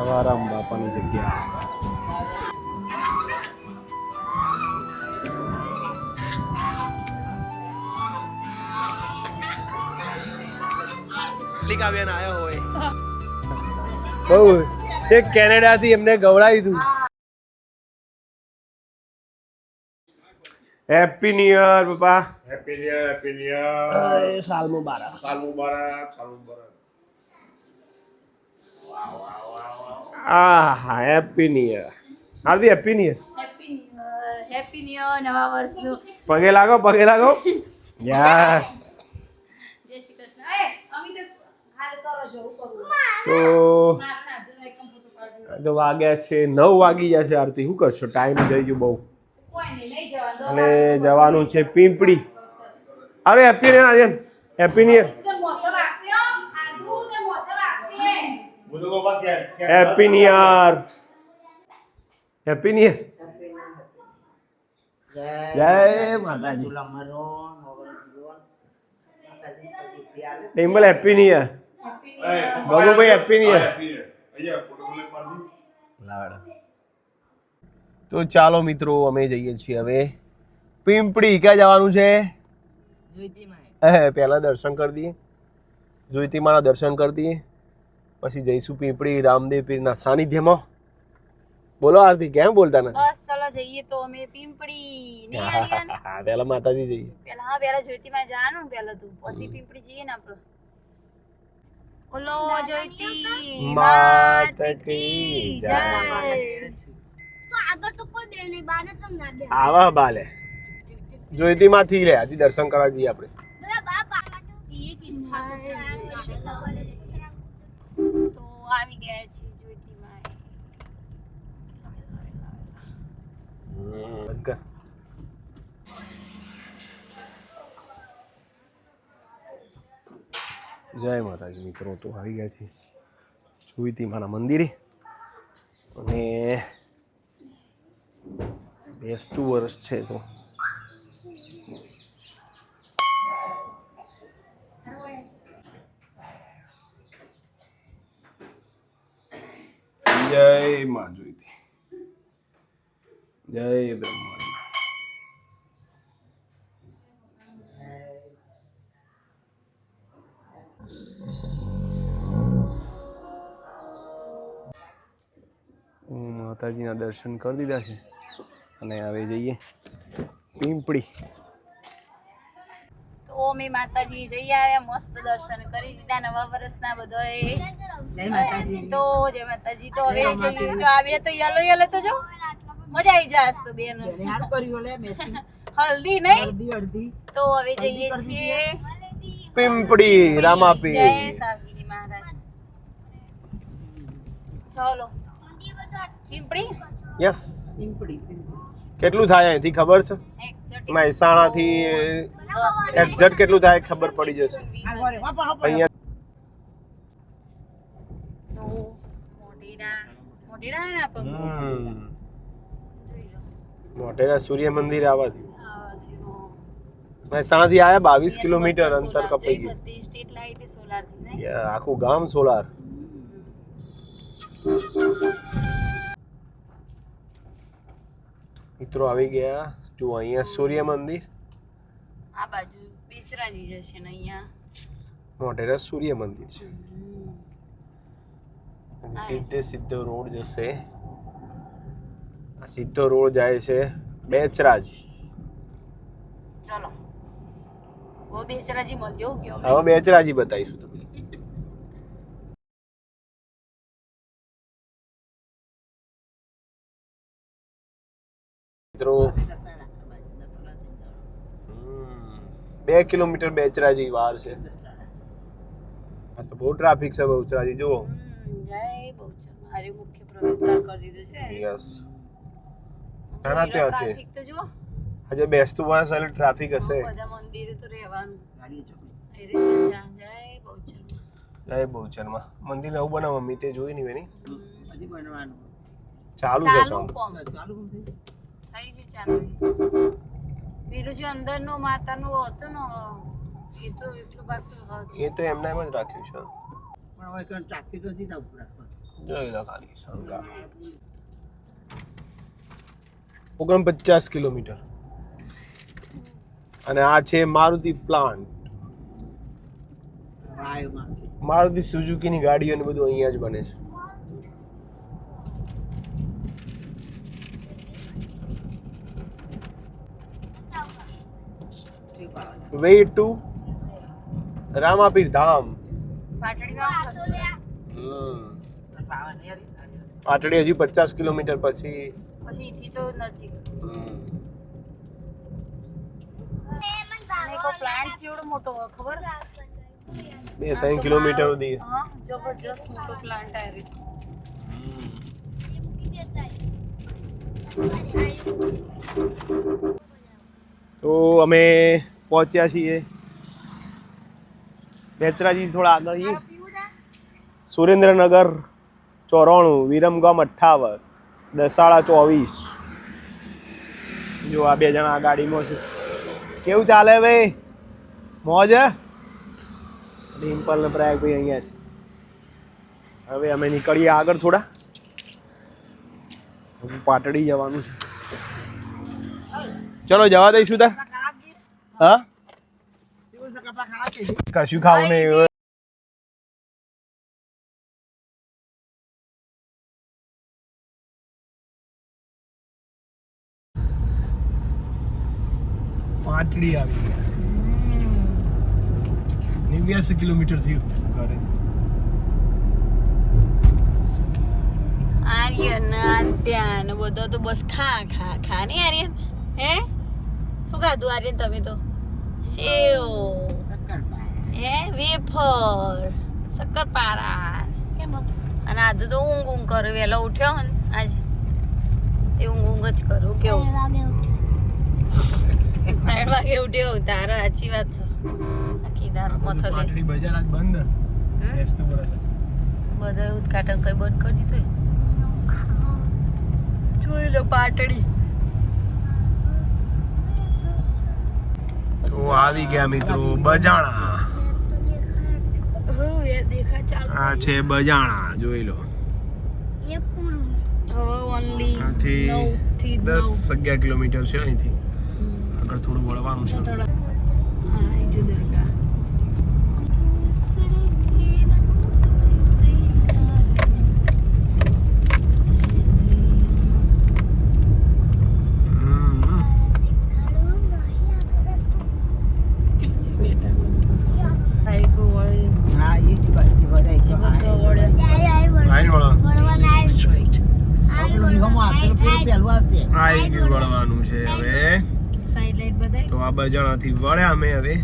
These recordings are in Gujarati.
સવારામ બાપાની જગ્યા. બેન આવ્યો હોય. બહુ છેક કેનેડાથી એમને ગવડાવી હતું હેપી ન્યુ યર પપ્પા. Happy new year happy new year સાલ મુબારક. સાલ મુબારક સાલ મુબારક. આ હા happy new year Hardi happy new year happy new નવા વર્ષનું. પગે લાગો પગે લાગો. યસ જય શ્રી કૃષ્ણ. એ અમિત હાલ કરો કરું. તો તો વાગ્યા છે નવ વાગી જશે આરતી. શું કરશો? ટાઈમ થઈ ગયો બહુ. અને જવાનું. છે પીંપળી. અરે happy new year happy new year તો મોથો વાગશે હો આદુ ને મોથો વાગશે હું તો બાબા કે કે happy new year happy new year જય માતાજી. Dimple happy near year Babubhai happy new year happy new year અહીંયા ફોટો ક્લિક પાડી તો ચાલો મિત્રો અમે જઈએ છીએ હવે પિંપળી. ક્યાં જવાનું છે? હે પહેલા દર્શન કરી દઈએ. જોઈતીમાના દર્શન કરી દઈએ. પછી જઈશું પીપળી રામદેવ પીરના સાનિધ્યમાં. બોલો આરતી કેમ બોલતા નથી? બસ ચલો જઈએ તો અમે પીંપળી. ને? પહેલા માતાજી જઈએ. પેલા હા પેલા જ્યોતિમાં જવાનું પેલા તું. પછી પીંપળી જઈએ ને આપણે. ઓલો જ્યોતિ માત કી કી જય. આગળ તો કોઈ દે નહીં બાને તમ ના દે આવા બાલે. જોઈતીમાંથી લે હજી દર્શન કરવા જઈએ આપણે. બાપા એ તો આવી ગયા છે જ્યોતિમાં. બંધ જય માતાજી, મિત્રો, તો આવી ગયા છે જોઈતી માના મંદિરે. અને બેસતું વર્ષ છે તો જય માં જોઈતી જય બ્રહ્માંડ માતાજીના દર્શન કરી દીધા છે. અને હવે જઈએ. પીંપળી. તો માતાજી જઈ આવ્યા મસ્ત દર્શન કરી દીધા નવા વર્ષના બધાએ. તો જય માતાજી. તો હવે જઈએ. જો આ તો યલો યલો તો જો. મજા આવી જાસ તો બેન. હલ્દી નહીં? તો હવે જઈએ છીએ. પિંપડી રામાપી જય સાવગીરી મહારાજ. ચાલો. પિંપડી યસ. કેટલું થાય અહીંથી ખબર છે? મહેસાણા દસ એક્ઝેક્ટ કેટલું થાય ખબર પડી જશે. અહીંયા મોઢેરા સૂર્ય મંદિર આવવાથી. મહેસાણાથી આયા બાવીસ કિલોમીટર અંતર કપાઈ ગયું. આખું ગામ સોલાર. મિત્રો આવી ગયા. જો અહીંયા સૂર્ય મંદિર. આ બાજુ બેચરાજી જશે ને અહીંયા. મોઢેરા સૂર્ય મંદિર છે. સીધે સીધો રોડ જશે. આ સીધો રોડ જાય છે બેચરાજી. ચલો. ઓ બેચરાજી મળ્યો ગયો હવે બેચરાજી બતાવીશું તમને. મિત્રો હમ, બે કિલોમીટર બેચરાજી વાર છે. બહુ ટ્રાફિક છે બહુચરાજી જુઓ. જય બહુચર મારે મુખ્ય પ્રવેશદ્વાર કરી દીધું છે. યસ નાના ત્યાંથી. ટ્રાફિક તો જુઓ. આજે બેસતું વર્ષ એટલે ટ્રાફિક હશે. બધા મંદિરે તો રહેવાનું. એ રીતે જા જય બહુચર જય બહુચરમાં મંદિર નવું બનાવ મમ્મી તે જોઈ નહીં બેની. હજી બનવાનું. ચાલુ છે કામ. ચાલુ થઈ થઈ ગયું ચાલુ. પેલું જે અંદરનું માતાનું હતું ને એ તો એટલું ભાગ તો એ તો એમને એમ જ રાખ્યું છે. પણ હવે કઈ ટ્રાફિક નથી થતું રાખવા જોઈ લો ખાલી સંગા ઓગણપચાસ કિલોમીટર. અને આ છે મારુતિ પ્લાન્ટ. મારુતિ સુઝુકીની ગાડીઓ ને બધું અહીંયા જ બને છે શું કરવાનું વે ટુ રામાપીર ધામ. આવી? પાટડી હજી પચાસ કિલોમીટર પછી. પછી અહીંથી તો નજીક હમ. અને એક પ્લાન્ટ જેવડો મોટો ખબર? બે ત્રણ કિલોમીટર સુધી જબરજસ્ત મોટો પ્લાન્ટ આવ્યો તો અમે પહોંચ્યા છીએ. બેચરાજી થોડા આગળ છીએ સુરેન્દ્રનગર ચોરાણું વિરમગામ અઠ્ઠાવન દસાડા ચોવીસ. જો આ બે જણા આ ગાડીમાં છે. કેવું ચાલે ભાઈ? મોજ? ડિમ્પલ ને પ્રયાગ ભાઈ અહીંયા છે. હવે અમે નીકળીએ આગળ થોડા. પાટડી જવાનું છે. ચલો જવા દઈશું તાર. હા? કશું ખાવું નહીં આવી ગયા નેવ્યાસી કિલોમીટર થયું ઘરે આર્યન આદ્યાન બધો તો બસ ખા ખા ખા ને આર્યન હે શું ખાધું આર્યન તમે તો સેવ. હે વેફર શક્કરપારા કેમ અને આજે તો ઊંઘ ઊંઘ કરે વહેલો ઉઠ્યો ને? આજે. તે ઊંઘ ઊંઘ જ કરું કેવું? ત્રણ વાગે ઉઠ્યો. તારો સાચી વાત છે. આખી દારો મથલે પાટડી બજાર આજ બંધ? બેસતું વર્ષ બધા ઉદઘાટન કઈ બંધ કરી દીધું? જોઈ લો પાટડી. તો આવી ગયા મિત્રો બજાણા. આ છે બજાણા જોઈ લો. હવે ઓનલી આથી નવ. થી દસ અગિયાર કિલોમીટર છે અહીંથી. આગળ થોડું વળવાનું છે થોડા હા એ જુદા કા હમ. બાઈકો વળે હા, એ જ બધી વડાઈ એ ગયો. બધો વળે આઈને વળવાનું ગયું વળવાનું છે હવે. સાઈડ લાઈટ બધાય. તો આ બજાણાથી વળ્યા અમે હવે.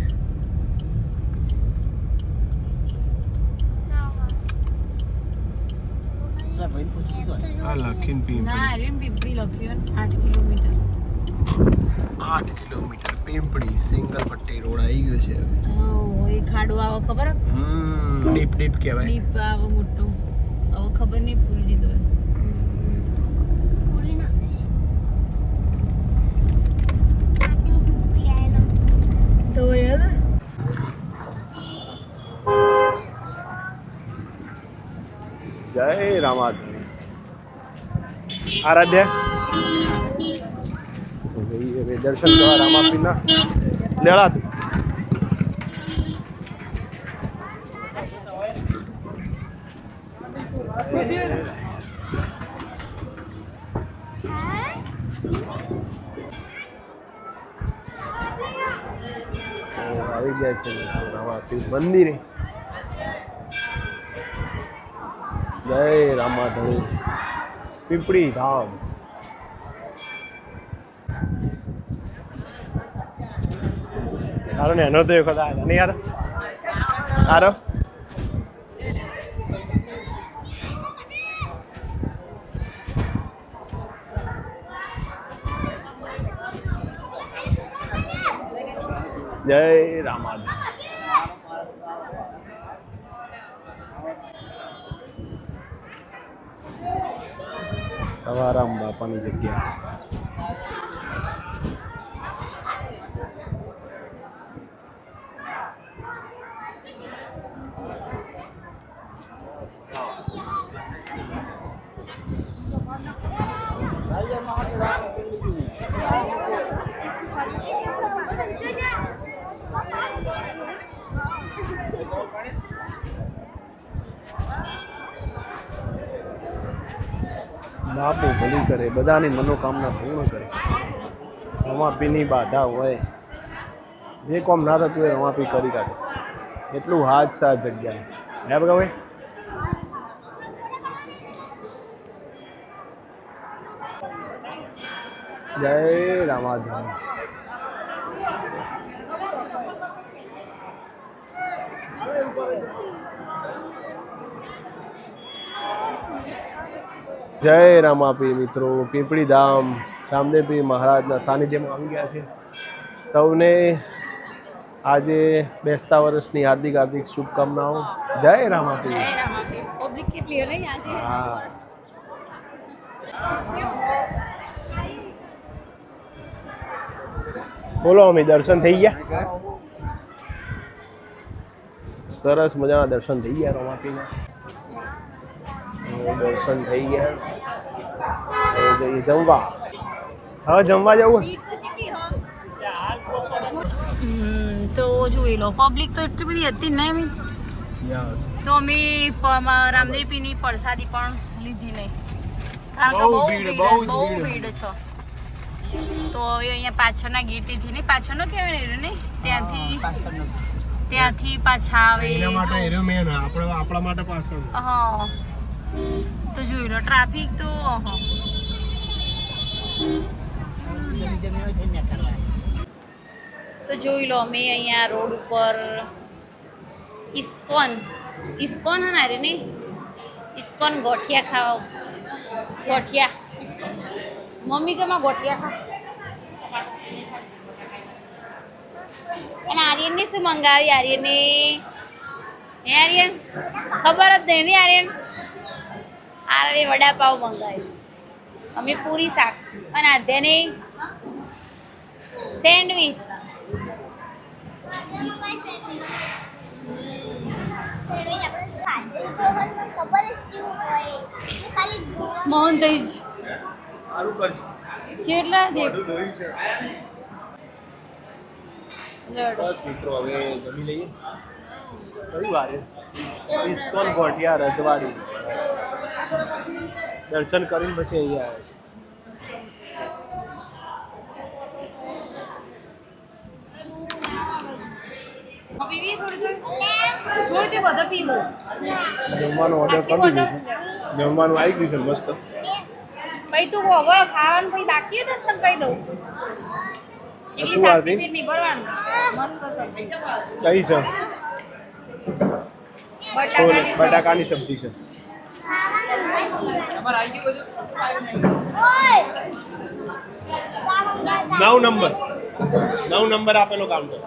લખીને પીપળી આઠ કિલોમીટર. આઠ કિલોમીટર પીમ્પળી સિંગલ પટ્ટી રોડ આવી ગયો છે હવે. ખાડો આવો ખબર? હમ ડીપ ડીપ કહેવાય. ડીપ આવો મોટો. ખબર નહીં પૂરી દીધો એ. તો યાદ જય રામાદ આરાધ્યા. દર્શન કરવા રામાપીરના લેળા આવી ગયા છે રામાપીર મંદિરે. જય રામાધણી પીપળી ધામ સારો ને એનો તો એક વખત આવ્યા નહીં યાર સારો જય રામાધણી સવારામ બાપાની જગ્યા. બાપુ ભલી કરે, બધાની મનોકામના પૂર્ણ કરે. રમાપીની બાધા હોય. જે કોમ ના થતું હોય રમાપી કરી કાઢે. એટલું હાથ સા જગ્યાએ. હે બગા ભાઈ જય રામાધન જય રામાપી મિત્રો પીપળી ધામ રામદેવપીર મહારાજના સાનિધ્યમાં આવી ગયા છે. સૌને આજે બેસતા વર્ષની હાર્દિક હાર્દિક શુભકામનાઓ. જય રામાપી. હા. બોલો અમે દર્શન થઈ ગયા? સરસ મજાના દર્શન થઈ ગયા રમાપીના. દર્શન થઈ ગયા. હવે જઈએ જમવા. હવે જમવા જવું. તો જોઈ લો પબ્લિક તો એટલી બધી હતી ને એમ. તો અમે રામદેવીની પ્રસાદી પણ લીધી નહીં. કારણ કે બહુ બહુ ભીડ, બહુ ભીડ. છે. તો હવે અહીંયા પાછળના ગેટેથી ને પાછળનો કહેવાય ને નહીં? ત્યાંથી ત્યાંથી પાછા આવે એના માટે એરો મેન આપણે આપણા માટે પાછળ હા. તો જોઈ લો, ટ્રાફિક તો, ઓહો. તો જોઈ લો, અમે અહીંયા રોડ ઉપર ઇસ્કોન ઇસ્કોન હા રે નહીં? ઇસ્કોન ગોઠિયા ખાવા, ગોઠિયા. મમ્મી કેમાં ગોઠિયા ખા? અને આર્યનને શું મંગાવી? આર્યને, હે આર્યન? ખબર જ નહીં આર્યન? આર્ય વડાપાવ મંગાવ્યું. અમે પૂરી શાક અને આધ્યાને સેન્ડવિચ. મોહન થઈ જ. જેટલા બસ મિત્રો હવે જમી લઈએ. કઈ વારે? ઇસ્કોન ગોઠિયા રજવાડી. દર્શન કરીને પછી અહીંયા આવે છે. જમવાનો ઓર્ડર કરી દીધો. જમવાનું આવી ગયું છે મસ્ત. ભાઈ તું હવે ખાવાનું કોઈ બાકી હતું તને કહી દઉં? શું વાત છે? મસ્ત કઈ છે? બટાકાની સબ્જી છે. નવ નંબર. નવ નંબર આપેલો કાઉન્ટર.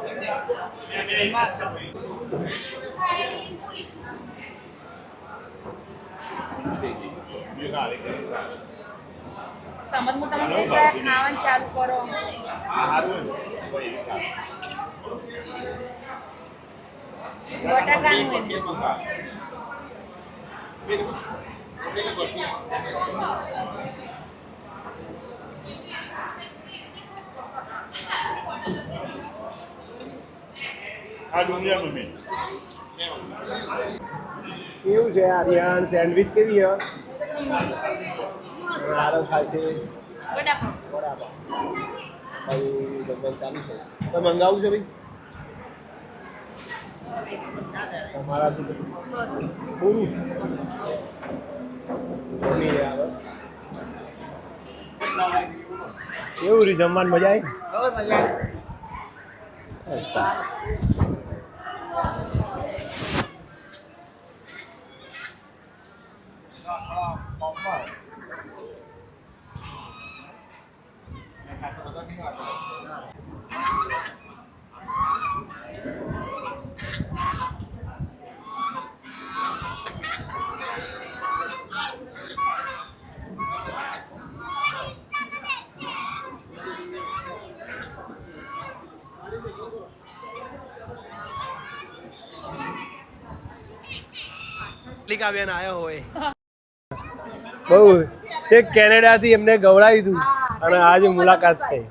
સમજ તમે ખાવાનું ચાલુ કરો બટાકાનું કેવું છે આર્યન સેન્ડવિચ કેવી છે? સારો ખાશે બટાકા બરાબર ભાઈ જમવાનું ચાલુ છે. તો મંગાવું છે ભાઈ? તમારાથી તો બસ. પૂરું જમી લે હવે કેવું રહ્યું જમવાની મજા આવી? બસ તાર. બેન આવ્યો હોય. બહુ છે કેનેડાથી એમને ગવડાવી હતું અને આજે મુલાકાત થઈ.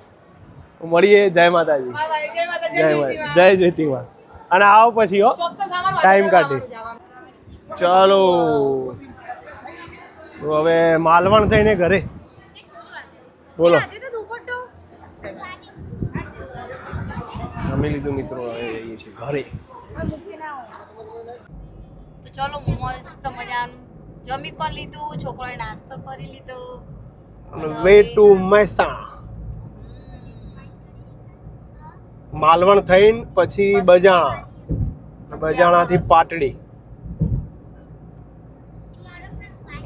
મળીએ. જય માતાજી. જય માતા જય જ્યોતિમાં અને આવો પછી હો. ટાઈમ કાઢી ચાલો. હવે માલવણ થઈને ઘરે. બોલો. જમી લીધું મિત્રો. હવે જઈએ છીએ ઘરે. ચલો મસ્ત મજાનું. જમી પણ લીધું છોકરાએ નાસ્તો કરી લીધો. Way to Mehsana. માલવણ થઈને પછી બજાણા. બજાણાથી પાટડી.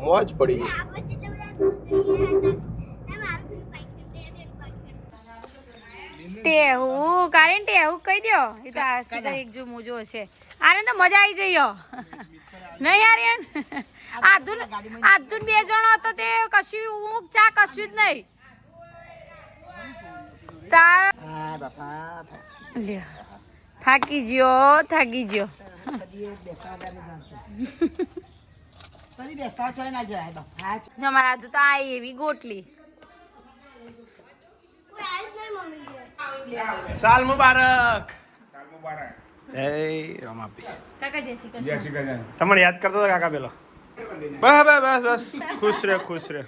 મોજ પડી ગઈ. ટેહું કારણ ટેહું કહી દો એ તો સીધા એક જો મોજો હશે. આને તો મજા આવી જઈ નહીં આર્યન આધુન આધુન બે જણો હતો તે કશું ઊંઘ ચા કશું જ નહીં. તાર હા બાપા લ્યો. થાકી ગયો થાકી ગયો અમારા તો આ એવી ગોટલી. સાલ મુબારક. સાલ મુબારક. જય રમાપી. કાકા જય શ્રી જય શ્રી કૃષ્ણ. તમને યાદ કરતો હતો કાકા પેલો? બસ બસ બસ બસ. ખુશ રહે ખુશ રહે.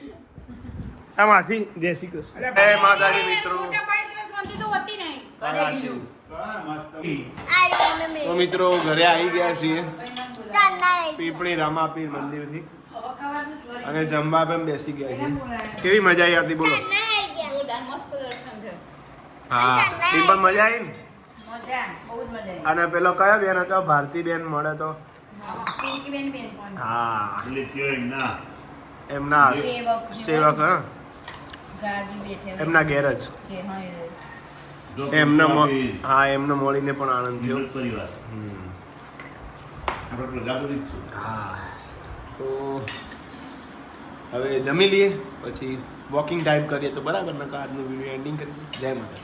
આ માસી જય શ્રી કૃષ્ણ. જય માતાજી મિત્રો. તો મિત્રો ઘરે આવી ગયા છીએ. પીપળી રામાપીર મંદિરથી. અને જમવા પણ બેસી ગયા છે કેવી મજા આવી હતી બોલો. હા એ પણ મજા આવી ને? અને પેલો કયો બેન હતો? ભારતી બેન મળે તો? હા. એમના સેવક, હા. એમના ઘેર જ. એમને હા, એમને મળીને પણ આનંદ થયો. હા. તો હવે જમી લઈએ, પછી વોકિંગ ટાઈમ કરીએ તો બરાબર નકા આજનું વીડિયો એન્ડિંગ કરી દઈએ. જય માતા